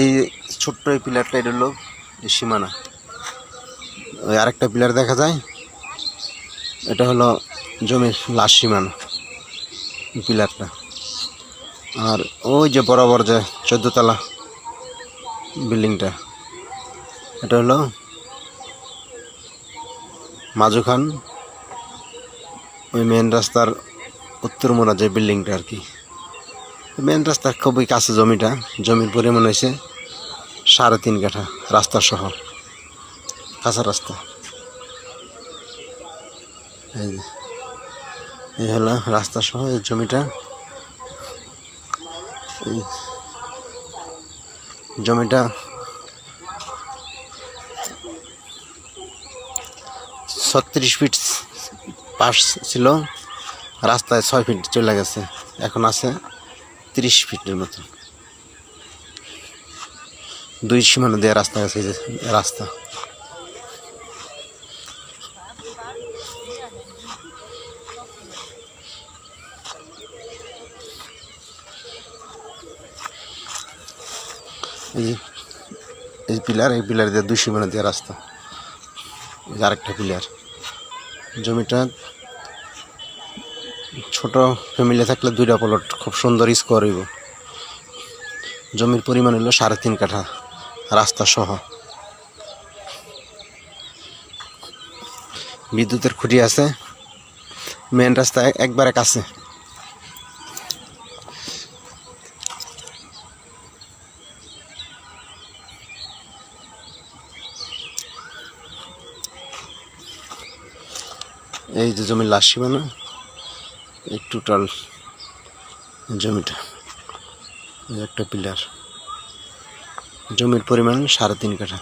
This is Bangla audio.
এই ছোট্ট এই পিলারটা এটা হলো সীমানা। ওই আরেকটা পিলার দেখা যায়। এটা হলো জমির লাশ সীমানা পিলারটা আর ওই যে বরাবর যে চোদ্দতলা বিল্ডিংটা, এটা হলো মাজু খান। ওই মেন রাস্তার উত্তর মোড়া যে বিল্ডিংটা আর কি। মেন রাস্তার খুবই কাছে জমিটা। জমির পরিমাণ হয়েছে সাড়ে তিন কাঠা রাস্তার শহর, কাঁচা রাস্তা। এই হলো রাস্তা সহ এই জমিটা। জমিটা ছত্রিশ ফিট পাশ ছিল, রাস্তায় ছয় ফিট চলে গেছে, এখন আছে তিরিশ ফিটের মতো। দুই সীমানা দেওয়া রাস্তা আছে যে রাস্তা। এই এই পিলার এই পিলার দিয়ে দুই সীমানা দেওয়া রাস্তা। আরেকটা পিলার। জমিটা ছোট ফ্যামিলি থাকলে দুইটা প্লট খুব সুন্দর স্কোয়ার হইব। জমির পরিমাণ হলো সাড়ে তিন কাঠা, রাস্তা সহ। বিদ্যুতের খুঁটি আছে মেন রাস্তা একবারে কাছে। এই যে জমির লাশ সীমানা এই টোটাল জমিটা একটা পিলার জমির পরিমাণ সাড়ে তিন কাঠা।